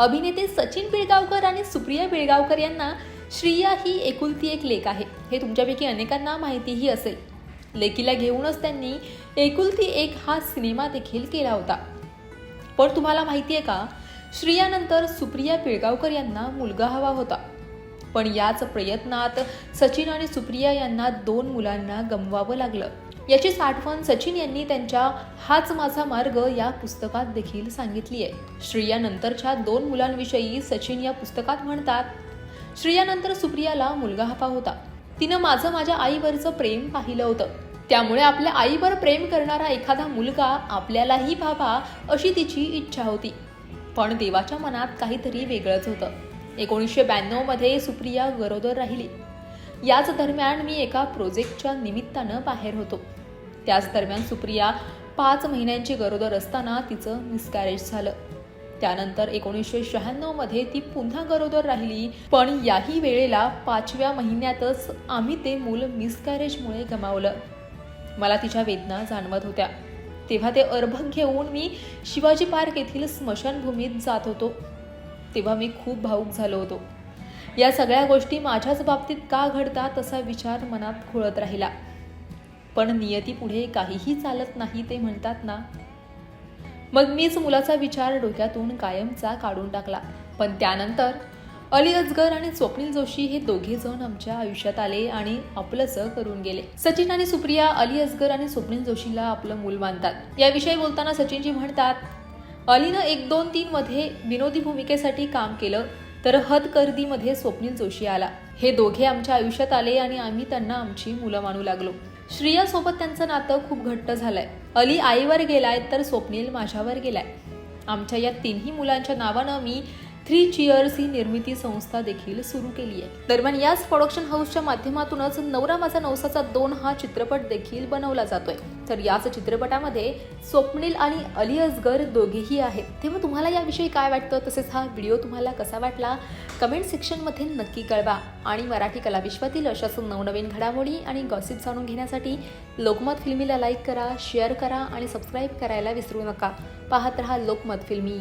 अभिनेते सचिन पिळगावकर आणि सुप्रिया पिळगावकर यांना श्रिया ही एकुलती एक लेक आहे. हे तुमच्यापैकी अनेकांना माहितीही असेल. लेकीला घेऊनच त्यांनी एकुलती एक हा सिनेमा देखील केला होता. पण तुम्हाला माहिती आहे का? श्रियानंतर सुप्रिया पिळगावकर यांना मुलगा हवा होता. पण याच प्रयत्नात सचिन आणि सुप्रिया यांना दोन मुलांना गमवावं लागलं. याची साठवण सचिन यांनी त्यांच्या हाच माझा मार्ग या पुस्तकात देखील सांगितली आहे श्रियानंतरच्या दोन मुलांविषयी सचिन या पुस्तकात म्हणतात श्रियानंतर सुप्रियाला मुलगा हवा होता. तिनं माझं माझ्या आईवरचं प्रेम पाहिलं होतं. त्यामुळे आपल्या आईवर प्रेम करणारा एखादा मुलगा आपल्यालाही व्हावा अशी तिची इच्छा होती. पण देवाच्या मनात काहीतरी वेगळंच होतं. एकोणीसशे ब्याण्णवमध्ये सुप्रिया गरोदर राहिली. याच दरम्यान मी एका प्रोजेक्टच्या निमित्तानं बाहेर होतो. त्याच दरम्यान सुप्रिया पाच महिन्यांची गरोदर असताना तिचं मिसकॅरेज झालं. त्यानंतर एकोणीसशे शहाण्णवमध्ये ती पुन्हा गरोदर राहिली पण याही वेळेला पाचव्या महिन्यातच आम्ही ते मूल मिसकॅरेजमुळे गमावलं. मला तिच्या वेदना जाणवत होत्या. तेव्हा ते अर्भक घेऊन मी शिवाजी पार्क येथील स्मशानभूमीत जात होतो. तेव्हा मी खूप भावूक झालो होतो. या सगळ्या गोष्टी माझ्याच बाबतीत का घडतात असा विचार मनात खुळत राहिला. पण नियती पुढे काहीही चालत नाही ते म्हणतात ना. मग मीच मुलाचा विचार डोक्यातून कायमचा काढून टाकला. पण त्यानंतर अली अजगर आणि स्वप्नील जोशी हे दोघे जण आमच्या आयुष्यात आले आणि आपलंसं करून गेले. सचिन आणि सुप्रिया अली असगर आणि स्वप्नील जोशीला आपलं मूल मानतात. याविषयी बोलताना सचिनजी म्हणतात अलीनं एक दोन तीन मध्ये विनोदी भूमिकेसाठी काम केलं तर हद कर्दीमध्ये स्वप्नील जोशी आला. हे दोघे आमच्या आयुष्यात आले आणि आम्ही त्यांना आमची मुलं मानू लागलो. श्रियासोबत त्यांचं नातं खूप घट्ट झालंय. अली आईवर गेलाय तर स्वप्नील माझ्यावर गेलाय. आमच्या या तिन्ही मुलांच्या नावानं मी थ्री चिअर्स ही निर्मिती संस्था देखील सुरू केली आहे. दरम्यान याच प्रोडक्शन हाऊसच्या माध्यमातूनच नवरा माझा नवसाचा दोन हा चित्रपट देखील बनवला जातोय. तर याच चित्रपटामध्ये स्वप्नील आणि अली असगर दोघेही आहेत. तेव्हा तुम्हाला याविषयी काय वाटतं? तसेच हा व्हिडिओ तुम्हाला कसा वाटला? कमेंट सेक्शनमध्ये नक्की कळवा. आणि मराठी कलाविश्वातील अशाच नवनवीन घडामोडी आणि गॉसिप जाणून घेण्यासाठी लोकमत फिल्मीला लाईक करा शेअर करा आणि सबस्क्राईब करायला विसरू नका. पाहत रहा लोकमत फिल्मी